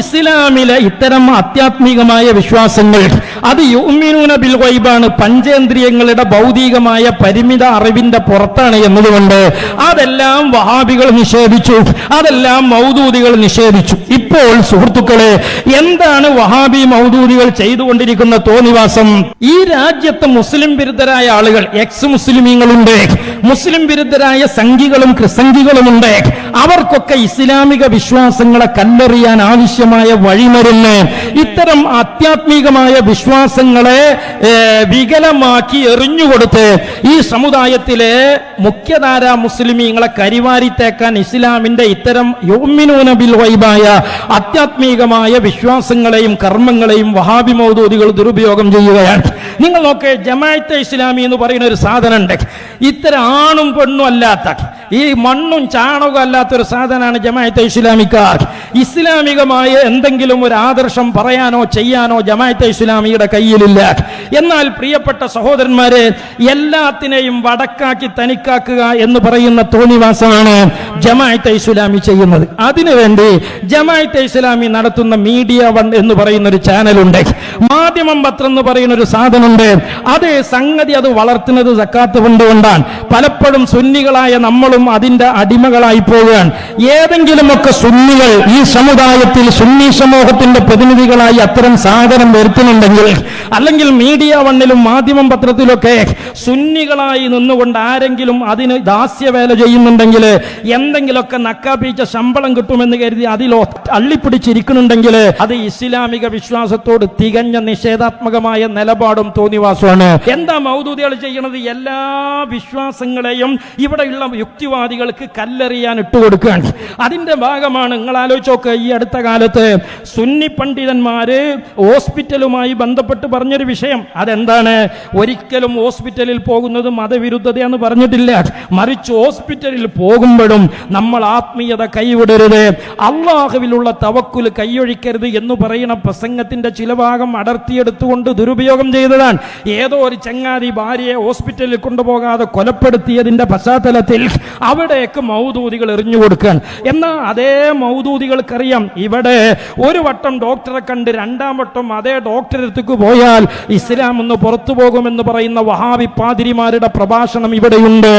ഇസ്ലാമിലെ ഇത്തരം ആധ്യാത്മികമായ വിശ്വാസങ്ങൾ അത് യുമിനൂന ബിൽ വൈബാണ് പഞ്ചേന്ദ്രിയങ്ങളുടെ ഭൗതികമായ പരിമിത അറിവിന്റെ പുറത്താണ് എന്നതുകൊണ്ട് അതെല്ലാം വഹാബികൾ നിഷേധിച്ചു അതെല്ലാം മൗദൂദികൾ നിഷേധിച്ചു. ഇപ്പോൾ സുഹൃത്തുക്കളെ എന്താണ് വഹാബി മൗദൂദികൾ ചെയ്തുകൊണ്ടിരിക്കുന്ന തോന്നിവാസം? ഈ രാജ്യത്ത് മുസ്ലിം വിരുദ്ധരായ ആളുകൾ എക്സ് മുസ്ലിമീങ്ങളുണ്ട് മുസ്ലിം വിരുദ്ധരായ സംഘികളും ക്രിസംഘികളുമുണ്ട്. അവർക്കൊക്കെ ഇസ്ലാമിക വിശ്വാസങ്ങളെ കല്ലെറിയാൻ ആവശ്യമായ വഴിമരുന്ന് ഇത്തരം ആധ്യാത്മികമായ വിശ്വാസങ്ങളെ വികലമാക്കി എറിഞ്ഞുകൊടുത്ത് ഈ സമുദായത്തിലെ മുഖ്യധാര മുസ്ലിമീങ്ങളെ കരിവാരിത്തേക്കാൻ ഇസ്ലാമിന്റെ ഇത്തരം യോമിനോനബിൽ വൈബായ ആധ്യാത്മികമായ വിശ്വാസങ്ങളെയും കർമ്മങ്ങളെയും വഹാബി മൗദൂദികൾ ദുരുപയോഗം ചെയ്യുകയാണ്. നിങ്ങൾ നോക്കേ ജമാഅത്തെ ഇസ്ലാമി എന്ന് പറയുന്ന ഒരു സാധനം ഉണ്ട് ഇത്തരം ആണും പെണ്ണും അല്ലാത്ത ഈ മണ്ണും ചാണകവും അല്ലാത്തൊരു സാധനമാണ് ജമാഅത്തെ ഇസ്ലാമിക്കാർ. ഇസ്ലാമികമായ എന്തെങ്കിലും ഒരു ആദർശം പറയാനോ ചെയ്യാനോ ജമാഅത്തെ ഇസ്ലാമിയുടെ കയ്യിലില്ല. എന്നാൽ പ്രിയപ്പെട്ട സഹോദരന്മാരെ എല്ലാത്തിനെയും വടക്കാക്കി തനിക്കാക്കുക എന്ന് പറയുന്ന തോന്നിവാസമാണ് ജമാഅത്തെ ഇസ്ലാമി ചെയ്യുന്നത്. അതിനുവേണ്ടി ജമാഅത്തെ ഇസ്ലാമി നടത്തുന്ന മീഡിയ വൺ എന്ന് പറയുന്ന ഒരു ചാനലുണ്ട്. മാധ്യമം പത്രം എന്ന് പറയുന്ന ഒരു സാധനമുണ്ട്. അതേ സംഗതി അത് വളർത്തുന്നത് സക്കാത്ത് കൊണ്ടുകൊണ്ടാണ്. പലപ്പോഴും സുന്നികളായ നമ്മളും അതിന്റെ അടിമകളായി പോവുകയാണ്. ഏതെങ്കിലുമൊക്കെ സുന്നികൾ ഈ സമുദായത്തിൽ സുന്നി സമൂഹത്തിന്റെ പ്രതിനിധികളായി അത്തരം സാധനം വരുത്തുന്നുണ്ടെങ്കിൽ അല്ലെങ്കിൽ മീഡിയ വണ്ണിലും മാധ്യമം പത്രത്തിലൊക്കെ സുന്നികളായി നിന്നുകൊണ്ട് ആരെങ്കിലും അതിന് ദാസ്യവേല ചെയ്യുന്നുണ്ടെങ്കിൽ എന്തെങ്കിലുമൊക്കെ നക്കാപ്പീച്ച ശമ്പളം കിട്ടുമെന്ന് കരുതി അതിൽ അള്ളിപ്പിടിച്ചിരിക്കുന്നുണ്ടെങ്കിൽ അത് ഇസ്ലാമിക വിശ്വാസത്തോട് തികഞ്ഞ നിഷേധാത്മകമായ നിലപാടും തോന്നിവാസമാണ്. എന്താ മൗദൂദികൾ ചെയ്യണത്? എല്ലാ വിശ്വാസങ്ങളെയും ഇവിടെയുള്ള യുക്തിവാദികൾക്ക് കല്ലെറിയാൻ ഇട്ടുകൊടുക്കുകയാണ്. അതിന്റെ ഭാഗമാണ് നിങ്ങൾ ആലോചിച്ച് നോക്ക് ഈ അടുത്ത കാലത്ത് സുന്നി പണ്ഡിതന്മാര് ഹോസ്പിറ്റലുമായി ബന്ധപ്പെട്ട് പറഞ്ഞൊരു വിഷയം. അതെന്താണ്? ഒരിക്കലും ഹോസ്പിറ്റലിൽ പോകുന്നത് മതവിരുദ്ധതയെന്ന് പറഞ്ഞിട്ടില്ല. മറിച്ച് ഹോസ്പിറ്റലിൽ പോകുമ്പോഴും നമ്മൾ ആത്മീയത കൈവിടരുത്. അള്ളാഹുവിലുള്ള തവക്കുൽ കൈയൊഴിക്കരുത് എന്ന് പറയുന്ന പ്രസംഗത്തിന്റെ ചില ഭാഗം അടർത്തിയെടുത്തുകൊണ്ട് ദുരുപയോഗം ചെയ്തതാണ്. ഏതോ ഒരു ചങ്ങാതി ഭാര്യയെ ഹോസ്പിറ്റലിൽ കൊണ്ടുപോകാതെ കൊലപ്പെടുത്തിയതിന്റെ പശ്ചാത്തലത്തിൽ അവിടേക്ക് മൗദൂതികൾ എറിഞ്ഞു കൊടുക്കാൻ എന്നാൽ അതേ മൗദൂദികൾക്കറിയാം ഇവിടെ ഒരു വട്ടം ഡോക്ടറെ കണ്ട് രണ്ടാം വട്ടം അതേ ഡോക്ടറെ അടുത്തേക്ക് പോയാൽ ഇസ്ലാം ഒന്ന് പുറത്തു പോകുമെന്ന് പറയുന്ന വഹാബി പാതിരിമാരുടെ പ്രഭാഷണം ഇവിടെയുണ്ട്.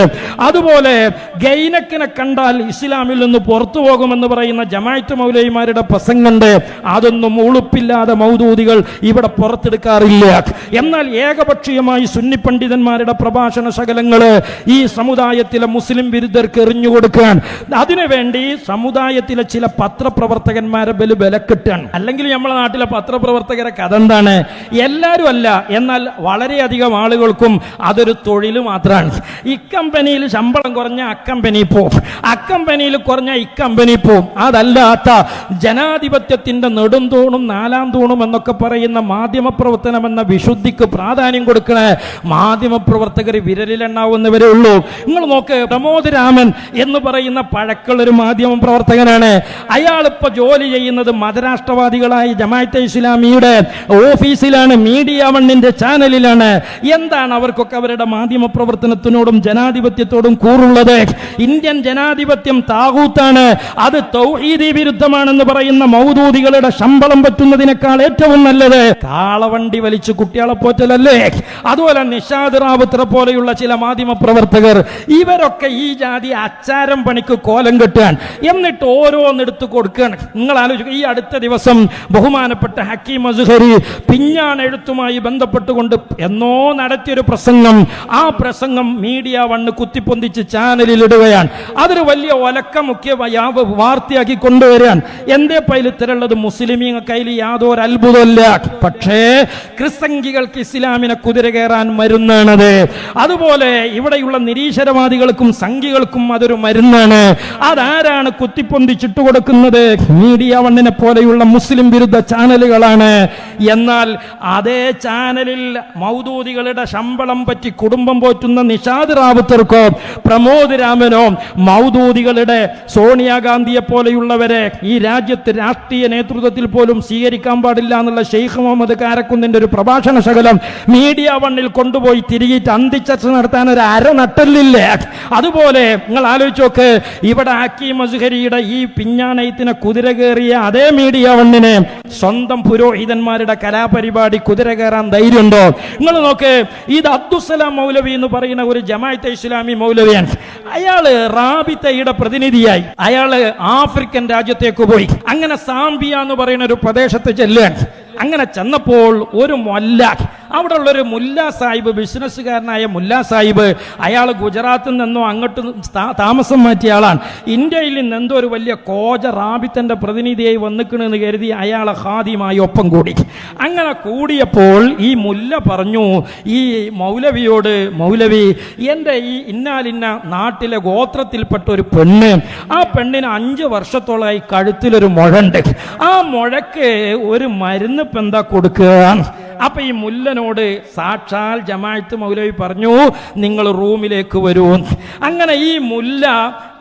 അതുപോലെ ഗൈനക്കിനെ കണ്ടാൽ ഇസ്ലാമിൽ നിന്ന് പുറത്തു പോകുമെന്ന് പറയുന്ന ജമാഅത്ത് മൗലൈമാരുടെ പ്രസംഗമുണ്ട്. അതൊന്നും ഉളുപ്പില്ലാതെ മൗദൂദികൾ ഇവിടെ പുറത്തെടുക്കാറില്ല. എന്നാൽ ഏകപക്ഷീയമായി സുന്നി പണ്ഡിതന്മാരുടെ പ്രഭാഷണ ശകലങ്ങൾ ഈ സമുദായത്തിലെ മുസ്ലിം വിരുദ്ധർക്ക് എറിഞ്ഞു കൊടുക്കാൻ അതിനുവേണ്ടി സമുദായത്തിലെ ചില പത്രപ്രവർത്തകന്മാരെ ബല വിലക്കിട്ടാണ് അല്ലെങ്കിൽ നമ്മളെ നാട്ടിലെ പത്രപ്രവർത്തകരെ കഥ എന്താണ്? എല്ലാവരും അല്ല. എന്നാൽ വളരെയധികം ആളുകൾക്കും അതൊരു തൊഴിൽ മാത്രമാണ്. ഇക്കമ്പനിയിൽ കമ്പനിയിൽ ശമ്പളം കുറഞ്ഞ അക്കമ്പനി പോവും. അക്കമ്പനിയിൽ കുറഞ്ഞ ഇക്കമ്പനി പോവും. അതല്ലാത്ത ജനാധിപത്യത്തിന്റെ നെടും തൂണും നാലാം തൂണും എന്നൊക്കെ പറയുന്ന മാധ്യമ പ്രവർത്തനം എന്ന വിശുദ്ധിക്ക് പ്രാധാന്യം കൊടുക്കണ മാധ്യമ പ്രവർത്തകർ വിരലിലെണ്ണാവുന്നവരേ ഉള്ളൂ. നിങ്ങൾ നോക്ക് പ്രമോദ് രാമൻ എന്ന് പറയുന്ന പഴക്കുള്ളൊരു മാധ്യമ പ്രവർത്തകനാണ് അയാൾ ഇപ്പൊ ജോലി ചെയ്യുന്നത് മതരാഷ്ട്രവാദികളായ ജമാഅത്തെ ഇസ്ലാമിയുടെ ഓഫീസിലാണ് മീഡിയ വണ്ണിന്റെ ചാനലിലാണ്. എന്താണ് അവർക്കൊക്കെ അവരുടെ മാധ്യമ പ്രവർത്തനത്തിനോടും ജനാധിപത്യത്തോടും കൂറുള്ളത്? ഇന്ത്യൻ ജനാധിപത്യം താകൂത്താണ് അത് തൗഹീദി വിരുദ്ധമാണെന്ന് പറയുന്ന മൗദൂദികളുടെ ശമ്പളം പറ്റുന്നതിനേക്കാൾ ഏറ്റവും നല്ലത്. കാളവണ്ടി വലിച്ചു കുട്ടികളെ പോറ്റലല്ലേ? അതുപോലെ നിഷാദ് റാവുത്ര പോലെയുള്ള ചില മാധ്യമ പ്രവർത്തകർ ഇവരൊക്കെ ഈ ജാതി അച്ചാരം പണിക്ക് കോലം കെട്ടാൻ എന്നിട്ട് ഓരോന്നെടുത്ത് കൊടുക്കുകയാണ്. നിങ്ങൾ ആലോചിക്കുക ഈ അടുത്ത ദിവസം ബഹുമാനപ്പെട്ട ഹക്കീം അസുഹരി പിഞ്ഞാണ് എഴുത്തുമായി ബന്ധപ്പെട്ടുകൊണ്ട് എന്നോ നടത്തിയൊരു പ്രസംഗം. ആ പ്രസംഗം മീഡിയ വണ്ണ് കുത്തിപ്പൊന്തിച്ച് ചാനലിൽ ഇടുകയാണ്. അതൊരു വലിയ ഒലക്ക മുഖ്യ വാർത്തയാക്കി കൊണ്ടുവരാൻ എന്തേ പൈലത്തിലുള്ളത് ഇത്തരമുള്ളത് മുസ്ലിമീങ്ങ കയ്യിൽ യാതൊരു അത്ഭുതമല്ല പക്ഷേ ക്രിസ്തങ്കികൾക്ക് ഇസ്ലാമിനെ കുതിര കയറാൻ മരുന്നാണത്. അതുപോലെ ഇവിടെയുള്ള നിരീശ്വരവാദികൾക്കും സംഘികൾക്കും അതൊരു മരുന്നാണ്. അതാരാണ് കുത്തിപ്പൊന്തിച്ചിട്ട് കൊടുക്കുന്നത്? മീഡിയ വണ്ണിനെ പോലെയുള്ള മുസ്ലിം വിരുദ്ധ ചാനലുകളാണ്. എന്നാൽ അതേ ചാനലിൽ മൗദൂദികളുടെ ശമ്പളം പറ്റി കുടുംബം പോറ്റുന്ന നിഷാദ് റാവുത്തർക്കോ പ്രമോദ് രാമനോ മൗദൂദികളുടെ സോണിയാഗാന്ധിയെ പോലെയുള്ളവരെ ഈ രാജ്യത്ത് രാഷ്ട്രീയ നേതൃത്വത്തിൽ പോലും സ്വീകരിക്കാൻ പാടില്ല എന്നുള്ള ഷെയ്ഖ് മുഹമ്മദ് കാരക്കുന്നിന്റെ ഒരു പ്രഭാഷണ ശകലം മീഡിയ വണ്ണിൽ കൊണ്ടുപോയി തിരികിട്ട് അന്തിച്ചർച്ച നടത്താൻ ഒരു അര നട്ടല്ലില്ലേ അതുപോലെ നിങ്ങൾ ആലോചിച്ച് നോക്ക് ഇവിടെ ആക്കി മസുഹരിയുടെ ഈ പിഞ്ഞാണയത്തിനെ കുതിര കയറിയ അതേ മീഡിയ വണ്ണിന് സ്വന്തം പുരോഹിതന്മാരുടെ കലാപരിപാടി കുതിര കയറാൻ ധൈര്യമുണ്ടോ? നിങ്ങൾ നോക്ക് ഇത് അബ്ദുസലാം മൗലവി എന്ന് പറയുന്ന ഒരു ജമാഅത്തെ ഇസ്ലാമി മൗലവിയാണ്. അയാൾ റാബിത്തയുടെ പ്രതിനിധിയായി. അയാൾ ആഫ്രിക്കൻ രാജ്യത്തേക്ക് പോയി. അങ്ങനെ സാംബിയ എന്ന് പറയുന്ന ഒരു പ്രദേശത്ത് ചെല്ലുകയാണ്. അങ്ങനെ ചെന്നപ്പോൾ ഒരു മൊല്ല അവിടെ ഉള്ളൊരു മുല്ല സാഹിബ് ബിസിനസ്സുകാരനായ മുല്ല സാഹിബ് അയാൾ ഗുജറാത്തിൽ നിന്നോ അങ്ങോട്ട് താമസം മാറ്റിയ ആളാണ്. ഇന്ത്യയിൽ നിന്ന് എന്തോ ഒരു വലിയ കോജ റാബിത്തന്റെ പ്രതിനിധിയായി വന്നിക്കണെന്ന് കരുതി അയാളെ ഹാദിയുമായി ഒപ്പം കൂടി. അങ്ങനെ കൂടിയപ്പോൾ ഈ മുല്ല പറഞ്ഞു ഈ മൗലവിയോട് മൗലവി എന്റെ ഈ ഇന്നാലിന്ന നാട്ടിലെ ഗോത്രത്തിൽപ്പെട്ട ഒരു പെണ്ണ് ആ പെണ്ണിന് അഞ്ച് വർഷത്തോളമായി കഴുത്തിലൊരു മുഴ ഉണ്ട് ആ മുഴക്ക് ഒരു മരുന്ന് പെന്താ കൊടുക്കുക അപ്പൊ ഈ മുല്ലനോട് സാക്ഷാൽ ജമാഅത്ത് മൗലവി പറഞ്ഞു നിങ്ങൾ റൂമിലേക്ക് വരൂ അങ്ങനെ ഈ മുല്ല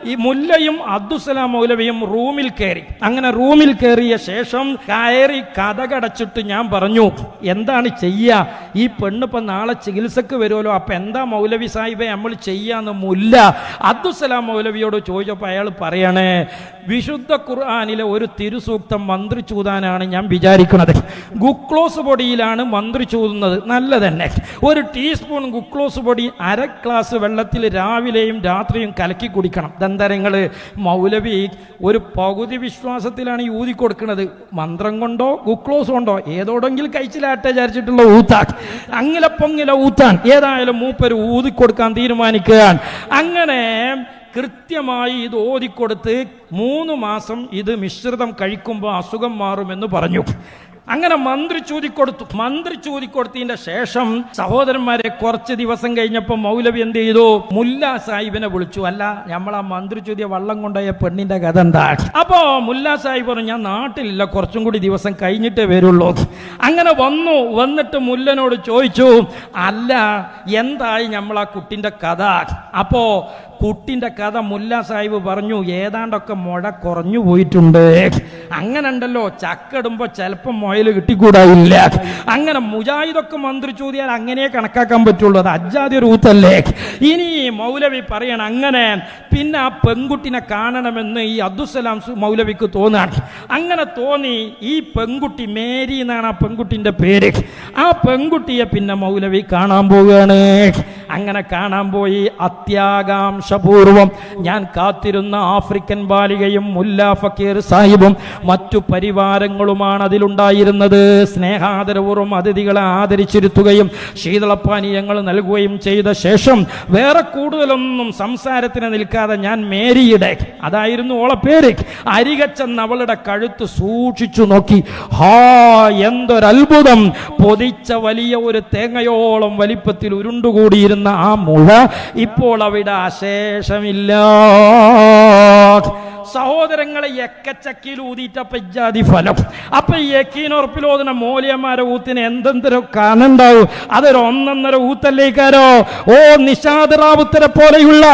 ഈ മുല്ലയും അബ്ദുസലാം മൗലവിയും റൂമിൽ കയറി. അങ്ങനെ റൂമിൽ കയറിയ ശേഷം കയറി കഥകടച്ചിട്ട് ഞാൻ പറഞ്ഞു എന്താണ് ചെയ്യുക ഈ പെണ്ണിപ്പം നാളെ ചികിത്സക്ക് വരുമല്ലോ. അപ്പം എന്താ മൗലവി സാഹിബെ നമ്മൾ ചെയ്യാന്ന് മുല്ല? അബ്ദുസലാം മൗലവിയോട് ചോദിച്ചപ്പോൾ അയാൾ പറയണേ വിശുദ്ധ ഖുർആാനിലെ ഒരു തിരുസൂക്തം മന്ത്രി ചൂതാനാണ് ഞാൻ വിചാരിക്കുന്നത്. ഗുക്ലോസ് പൊടിയിലാണ് മന്ത്രി ചൂതുന്നത്. നല്ല തന്നെ ഒരു ടീസ്പൂൺ ഗുക്ലോസ് പൊടി അര ഗ്ലാസ് വെള്ളത്തിൽ രാവിലെയും രാത്രിയും കലക്കി കുടിക്കണം. ദന്തരങ്ങൾ മൗലവി ഒരു പകുതി വിശ്വാസത്തിലാണ് ഈ ഊതി കൊടുക്കുന്നത്. മന്ത്രം കൊണ്ടോ ഗുക്ലോസ് കൊണ്ടോ ഏതോടെങ്കിലും കഴിച്ചിലാട്ടെ വിചാരിച്ചിട്ടുള്ള ഊത്താൻ അങ്ങനെ പൊങ്ങില ഊത്താൻ. ഏതായാലും മൂപ്പര് ഊതി കൊടുക്കാൻ തീരുമാനിക്കുകയാണ്. അങ്ങനെ കൃത്യമായി ഇത് ഓതിക്കൊടുത്ത് മൂന്ന് മാസം ഇത് മിശ്രിതം കഴിക്കുമ്പോൾ അസുഖം മാറുമെന്ന് പറഞ്ഞു. അങ്ങനെ മന്ത്രി ചൂതിക്കൊടുത്തു. മന്ത്രി ചൂതിക്കൊടുത്തതിന്റെ ശേഷം സഹോദരന്മാരെ കുറച്ച് ദിവസം കഴിഞ്ഞപ്പോൾ മൗലവി എന്ത് ചെയ്തു? മുല്ല സാഹിബിനെ വിളിച്ചു. അല്ല നമ്മൾ ആ മന്ത്രി ചൂതിയ വള്ളം കൊണ്ടുപോയ പെണ്ണിന്റെ കഥ എന്താ? അപ്പോ മുല്ല സാഹിബ് പറഞ്ഞു ഞാൻ നാട്ടിലില്ല കുറച്ചും കൂടി ദിവസം കഴിഞ്ഞിട്ടേ വരുള്ളൂ. അങ്ങനെ വന്നു. വന്നിട്ട് മുല്ലനോട് ചോദിച്ചു അല്ല എന്തായി നമ്മൾ ആ കുട്ടിന്റെ കഥ? അപ്പോ കുട്ടിന്റെ കഥ മുല്ല സാഹിബ് പറഞ്ഞു ഏതാണ്ടൊക്കെ മുഴ കുറഞ്ഞു പോയിട്ടുണ്ട്. അങ്ങനെ ഉണ്ടല്ലോ ചക്കടുമ്പോ ചിലപ്പോ മുയൽ കിട്ടിക്കൂടായില്ല. അങ്ങനെ മുജാഹിദൊക്കെ മന്ത്രി ചോദിയാൽ അങ്ങനെ കണക്കാക്കാൻ പറ്റുള്ളൂ അത് അജാതി ഒരു ഊത്തല്ലേ ഇനി മൗലവി പറയണം അങ്ങനെ പിന്നെ ആ പെൺകുട്ടിനെ കാണണമെന്ന് ഈ അബ്ദുസലാം മൗലവിക്ക് തോന്നാണ്. അങ്ങനെ തോന്നി ഈ പെൺകുട്ടി മേരി എന്നാണ് ആ പെൺകുട്ടിന്റെ പേര്. ആ പെൺകുട്ടിയെ പിന്നെ മൗലവി കാണാൻ പോവുകയാണ്. അങ്ങനെ കാണാൻ പോയി. അത്യാകാംക്ഷപൂർവം ഞാൻ കാത്തിരുന്ന ആഫ്രിക്കൻ ബാലികയും മുല്ല ഫക്കീർ സാഹിബും മറ്റു പരിവാരങ്ങളുമാണ് അതിലുണ്ടായിരുന്നത്. സ്നേഹാദരപൂർവം അതിഥികളെ ആദരിച്ചിരുത്തുകയും ശീതളപാനീയങ്ങൾ നൽകുകയും ചെയ്ത ശേഷം വേറെ കൂടുതലൊന്നും സംസാരത്തിന് നിൽക്കാതെ ഞാൻ മേരിയുടെ അതായിരുന്നു ഓളെ പേര് അരികച്ചെന്ന് അവളുടെ കഴുത്ത് സൂക്ഷിച്ചു നോക്കി. ഹാ എന്തൊരത്ഭുതം. പൊതിച്ച വലിയ ഒരു തേങ്ങയോളം വലിപ്പത്തിൽ ഉരുണ്ടുകൂടിയിരുന്ന. ആ മുഴ ഇപ്പോൾ അവിടെ അശേഷമില്ല സഹോദരങ്ങളെ എക്കച്ചക്കിയിൽ ഊതിയിട്ടപ്പ ഇജാതി ഫലം. അപ്പൊ ഓതുന്ന മൂല്യന്മാരെ ഊത്തിന് എന്തെന്തരോ കാണുണ്ടാവും? അതൊരു ഒന്നൊന്നര ഊത്തല്ലേക്കാരോ? ഓ നിഷാദ് റാവുത്തരെ പോലെയുള്ള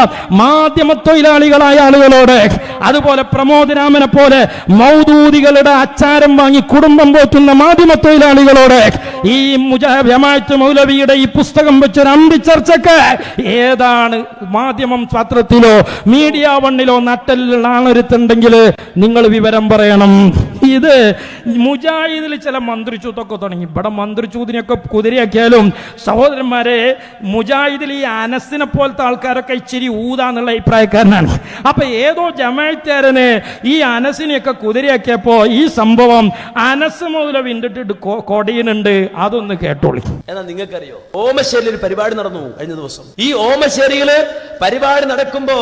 മാധ്യമ തൊഴിലാളികളായ ആളുകളോട് അതുപോലെ പ്രമോദരാമനെ പോലെ മൗദൂദികളുടെ അച്ചാരം വാങ്ങി കുടുംബം പോറ്റുന്ന മാധ്യമ തൊഴിലാളികളോട് ഈ മുജാഭ്യമായത് മൗലവിയുടെ ഈ പുസ്തകം വെച്ചൊരു അമ്പി ചർച്ചക്ക് ഏതാണ് മാധ്യമം പത്രത്തിലോ മീഡിയ വണ്ണിലോ നട്ടലിലുള്ള ആളൊരുത്തുണ്ടെങ്കിൽ നിങ്ങൾ വിവരം പറയണം. ഇത് മുജാഹിദിൽ ചില മന്ത്രിച്ചൂത്തൊക്കെ തുടങ്ങി. ഇവിടെ മന്ത്രിച്ചൂതിനെയൊക്കെ കുതിരയാക്കിയാലും സഹോദരന്മാരെ മുജാഹിദിൽ ഈ അനസിനെ പോലത്തെ ആൾക്കാരൊക്കെ ഇച്ചിരി ഊതാന്നുള്ള അഭിപ്രായക്കാരനാണ്. അപ്പൊ ഏതോ ജമായത്തുകാരന് ഈ അനസിനെയൊക്കെ കുതിരയാക്കിയപ്പോ ഈ സംഭവം അനസ് മുതല വിണ്ടിട്ട് കൊടിയുന്നുണ്ട് അതൊന്ന് കേട്ടോളി. എന്നാ നിങ്ങൾക്കറിയോ? ഓമശ്ശേരിയിൽ പരിപാടി നടന്നു കഴിഞ്ഞ ദിവസം. ഈ ഓമശ്ശേരിയിൽ പരിപാടി നടക്കുമ്പോ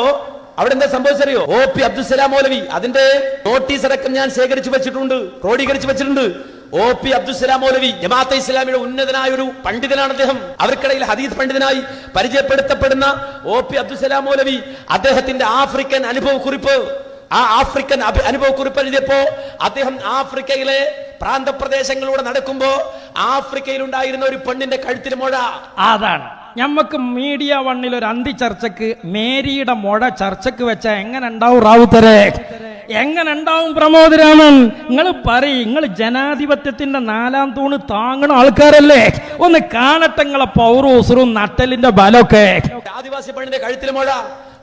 അവിടെ എന്താ സംഭവിച്ചറിയോ? ഒ പി അബ്ദുസലാം മൗലവി അതിന്റെ നോട്ടീസ് അടക്കം ഞാൻ ശേഖരിച്ചു വെച്ചിട്ടുണ്ട് ക്രോഡീകരിച്ചു വെച്ചിട്ടുണ്ട്. ഒ പി അബ്ദുസലാം മൗലവി ജമാഅത്തെ ഇസ്ലാമിയുടെ ഉന്നതനായ ഒരു പണ്ഡിതനാണ് അദ്ദേഹം. അവർക്കിടയിൽ ഹദീസ് പണ്ഡിതനായി പരിചയപ്പെടുത്തപ്പെടുന്ന ഒ പി അബ്ദുസലാം മൗലവി അദ്ദേഹത്തിന്റെ ആഫ്രിക്കൻ അനുഭവ കുറിപ്പ് ആ ആഫ്രിക്കൻ അനുഭവ കുറിപ്പ് എഴുതിയപ്പോ അദ്ദേഹം ആഫ്രിക്കയിലെ പ്രാന്തപ്രദേശങ്ങളിലൂടെ നടക്കുമ്പോ ആഫ്രിക്കയിൽ ഉണ്ടായിരുന്ന ഒരു പെണ്ണിന്റെ കഴുത്തിന് മുഴ. അതാണ്. ഞമ്മക്ക് മീഡിയ വണ്ണിൽ ഒരു അന്തി ചർച്ചക്ക് മേരിയുടെ മുഴ ചർച്ചക്ക് വെച്ച എങ്ങനെ ഉണ്ടാവും റാവുത്തരെ എങ്ങനെ ഉണ്ടാവും പ്രമോദരാമൻ നിങ്ങൾ പറയും നിങ്ങൾ ജനാധിപത്യത്തിന്റെ നാലാം തൂണ് താങ്ങണ ആൾക്കാരല്ലേ? ഒന്ന് കാണട്ടെ നിങ്ങളെ പൗറൂസറും നട്ടലിന്റെ ബലമൊക്കെ. ആദിവാസി പെണ്ണിന്റെ കഴുത്തിൽ മുഴ.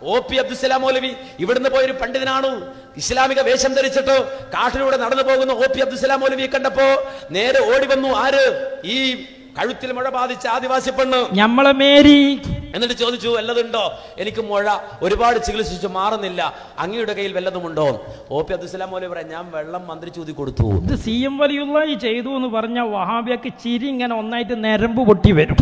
ഒ പി അബ്ദുസലാം മൗലവി ഇവിടുന്ന് പോയൊരു പണ്ഡിതനാണ്. ഇസ്ലാമിക വേഷം ധരിച്ചിട്ട് കാട്ടിലൂടെ നടന്നു പോകുന്ന ഒ പി അബ്ദുസലാം മൗലവിയെ കണ്ടപ്പോ നേരെ ഓടി വന്നു. ആര്? ഈ കഴുത്തിൽ മുഴ ബാധിച്ച ആദിവാസി പെണ്ണ്. ഞമ്മളെ മേരി. എന്നിട്ട് ചോദിച്ചു വല്ലതുണ്ടോ? എനിക്ക് മുഴ ഒരുപാട് ചികിത്സിച്ചു മാറുന്നില്ല. അങ്ങയുടെ കയ്യിൽ വല്ലതുമുണ്ടോ? ഒ പി അബ്ദുസലാം പോലെ പറയാം ഞാൻ വെള്ളം മന്ത്രി ചൂതി കൊടുത്തു. ഇത് സി എം വലിയുള്ളായി ചെയ്തു എന്ന് പറഞ്ഞ വഹാബിയക്ക് ചിരി ഇങ്ങനെ ഒന്നായിട്ട് നരമ്പ് പൊട്ടി വരും.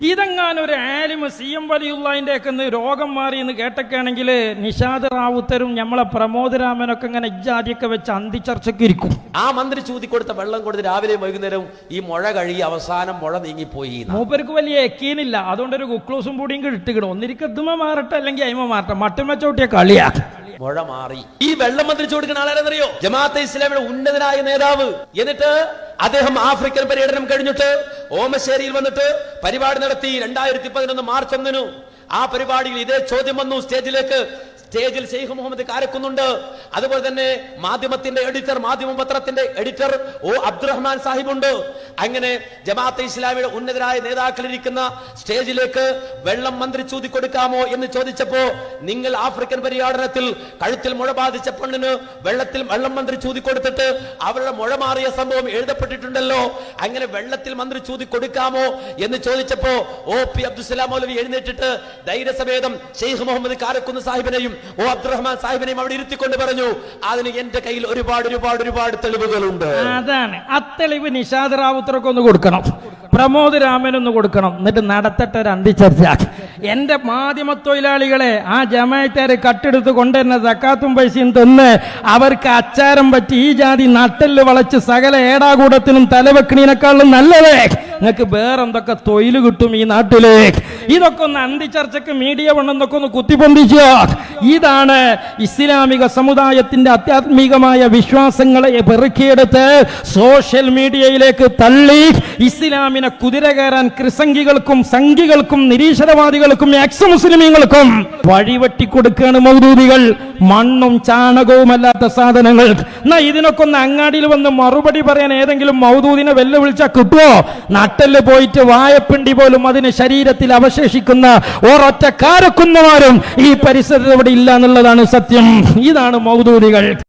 ഇതെങ്ങാനും ഒരു ആലിമ് സി എം വലിയുള്ളതിന്റെ ഒക്കെ ഒന്ന് രോഗം മാറി എന്ന് കേട്ടൊക്കെയാണെങ്കിൽ നിഷാദ് റാവുത്തരും നമ്മളെ പ്രമോദരാമനൊക്കെ ഇങ്ങനെ ഇജാതിയൊക്കെ വെച്ച് അന്തിച്ചർച്ചയ്ക്ക് ഇരിക്കും. ആ മന്ത്രി ചൂതി കൊടുത്ത വെള്ളം കൊടുത്ത് രാവിലെയും വൈകുന്നേരം ഈ മുഴ കഴുകി അവസാനം മുഴ നീങ്ങിപ്പോയി. മൂപ്പർക്ക് വലിയ എക്കീനില്ല അതുകൊണ്ട് ഒരു കുക്ലോസും പൊടിയും കിട്ടുകണം ഒന്നിരിക്കും ഇതുമ മാറട്ടെ അല്ലെങ്കിൽ അയിമ മാറട്ടെ. മട്ടും വെച്ചോട്ടിയ കളിയാ. മുഴ മാറി. ഈ വെള്ളം മന്ത്രിച്ചു കൊടുക്കുന്ന ആളാരെന്നറിയോ ജമാഅത്തെ ഇസ്ലാമിയുടെ ഉന്നതനായ നേതാവ്. എന്നിട്ട് അദ്ദേഹം ആഫ്രിക്കൻ പര്യടനം കഴിഞ്ഞിട്ട് ഓമശ്ശേരിയിൽ വന്നിട്ട് പരിപാടി നടത്തി രണ്ടായിരത്തി പതിനൊന്ന് മാർച്ച് ഒന്നിനു ആ പരിപാടിയിൽ ഇതേ ചോദ്യം വന്നു സ്റ്റേജിലേക്ക്. സ്റ്റേജിൽ ഷെയ്ഖ് മുഹമ്മദ് കാരക്കുന്നുണ്ട്. അതുപോലെ തന്നെ മാധ്യമത്തിന്റെ എഡിറ്റർ മാധ്യമ പത്രത്തിന്റെ എഡിറ്റർ ഒ അബ്ദുറഹ്മാൻ സാഹിബുണ്ട്. അങ്ങനെ ജമാഅത്തെ ഇസ്ലാമിയുടെ ഉന്നതരായ നേതാക്കളിരിക്കുന്ന സ്റ്റേജിലേക്ക് വെള്ളം മന്ത്രി ചൂതി കൊടുക്കാമോ എന്ന് ചോദിച്ചപ്പോ നിങ്ങൾ ആഫ്രിക്കൻ പര്യടനത്തിൽ കഴുത്തിൽ മുഴ ബാധിച്ച പെണ്ണിന് വെള്ളത്തിൽ വെള്ളം മന്ത്രി ചൂതി കൊടുത്തിട്ട് അവരുടെ മുഴ മാറിയ സംഭവം എഴുതപ്പെട്ടിട്ടുണ്ടല്ലോ. അങ്ങനെ വെള്ളത്തിൽ മന്ത്രി ചൂതി കൊടുക്കാമോ എന്ന് ചോദിച്ചപ്പോ ഒ പി അബ്ദുസലാം മൗലവി എഴുന്നേറ്റിട്ട് ധൈര്യസമേതം ഷെയ്ഖ് മുഹമ്മദ് കാരക്കുന്ന് സാഹിബിനെയും ഒ അബ്ദുറഹ്മാൻ സാഹിബിനെയും അവിടെ ഇരുത്തിക്കൊണ്ട് പറഞ്ഞു അതിന് എന്റെ കയ്യിൽ ഒരുപാട് ഒരുപാട് ഒരുപാട് തെളിവുകളുണ്ട്. അതാണ്. ആ തെളിവ് നിഷാദ് റാവുത്തറൊക്കെ ഒന്ന് കൊടുക്കണം. പ്രമോദ് രാമനൊന്ന് കൊടുക്കണം. എന്നിട്ട് നടത്തട്ടെ ഒരു അന്തിച്ചർച്ച എന്റെ മാധ്യമ തൊഴിലാളികളെ ആ ജമായത്തേര് കട്ടെടുത്ത് കൊണ്ടുവരുന്ന സക്കാത്തും പൈസയും തന്ന് അവർക്ക് അച്ചാരം പറ്റി ഈ ജാതി നട്ടെല്ല് വളച്ച് സകല ഏടാകൂടത്തിനും തലവെക്കണീനേക്കാളും നല്ലതേ. നിങ്ങൾക്ക് വേറെന്തൊക്കെ തൊഴിൽ കിട്ടും ഈ നാട്ടിൽ? ഇതൊക്കെ ഒന്ന് അന്തിച്ചർച്ചക്ക് മീഡിയ കൊണ്ടെന്നൊക്കെ ഒന്ന് കുത്തിപ്പൊന്തിച്ചോ. ഇതാണ് ഇസ്ലാമിക സമുദായത്തിന്റെ ആധ്യാത്മികമായ വിശ്വാസങ്ങളെ പെറുക്കിയെടുത്ത് സോഷ്യൽ മീഡിയയിലേക്ക് തള്ളി. ഇസ്ലാമിനെ കുതിര കയറാൻ ക്രിസംഗികൾക്കും സംഘികൾക്കും നിരീശ്വരവാദികൾക്കും എക്സ് മുസ്ലിമീങ്ങൾക്കും വഴിവെട്ടി കൊടുക്കുകയാണ് മൗദൂദികൾ മണ്ണും ചാണകവുമല്ലാത്ത സാധനങ്ങൾ. എന്നാ ഇതിനൊക്കെ ഒന്ന് അങ്ങാടിയിൽ വന്ന് മറുപടി പറയാൻ ഏതെങ്കിലും മൗദൂദിനെ വെല്ലുവിളിച്ചാൽ കിട്ടുമോ നട്ടൽ പോയിട്ട് വായപ്പിണ്ടി പോലും അതിന് ശരീരത്തിൽ അവശേഷിക്കുന്ന ഒരൊറ്റ കാരക്കുന്നുമാരും ഈ പരിസരത്ത് ഇവിടെ ഇല്ല എന്നുള്ളതാണ് സത്യം. ഇതാണ് മൗദൂദികൾ